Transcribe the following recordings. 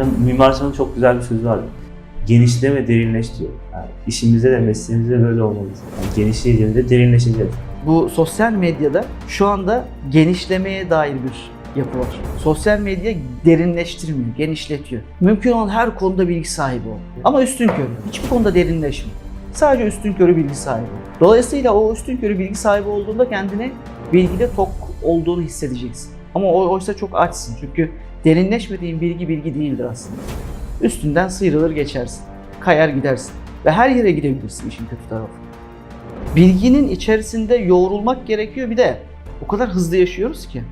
Ya, Mimar Sinan'ın çok güzel bir sözü vardı. Genişle ve derinleş diyor. Yani işimizde de mesleğimizde de böyle olmalıyız. Yani genişleyeceğimizde derinleşeceğiz. Bu sosyal medyada şu anda genişlemeye dair bir yapı var. Sosyal medya derinleştirmiyor, genişletiyor. Mümkün olan her konuda bilgi sahibi ol. Ama üstün körü. Hiçbir konuda derinleşme. Sadece üstün körü bilgi sahibi ol. Dolayısıyla o üstün körü bilgi sahibi olduğunda kendini bilgide tok olduğunu hissedeceksin. Ama oysa çok açsın. Çünkü derinleşmediğin bilgi bilgi değildir aslında. Üstünden sıyrılır geçersin. Kayar gidersin. Ve her yere gidebilirsin işin kötü tarafı. Bilginin içerisinde yoğrulmak gerekiyor bir de o kadar hızlı yaşıyoruz ki.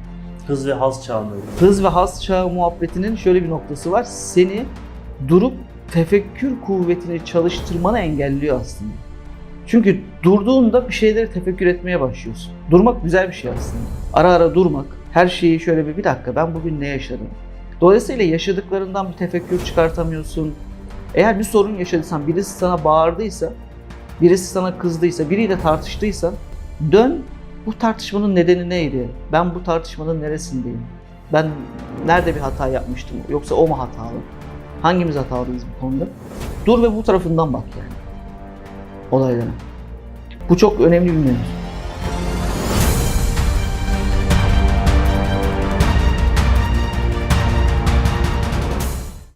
Hız ve haz çağındayız. Hız ve haz çağı muhabbetinin şöyle bir noktası var. Seni durup tefekkür kuvvetini çalıştırmanı engelliyor aslında. Çünkü durduğunda bir şeyleri tefekkür etmeye başlıyorsun. Durmak güzel bir şey aslında. Ara ara durmak, her şeyi şöyle bir bir dakika ben bugün ne yaşadım? Dolayısıyla yaşadıklarından bir tefekkür çıkartamıyorsun. Eğer bir sorun yaşadıysan, birisi sana bağırdıysa, birisi sana kızdıysa, biriyle tartıştıysan dön bu tartışmanın nedeni neydi? Ben bu tartışmanın neresindeyim? Ben nerede bir hata yapmıştım? Yoksa o mu hatalı? Hangimiz hatalıyız bu konuda? Dur ve bu tarafından bak yani olaylara. Bu çok önemli bir mevzu.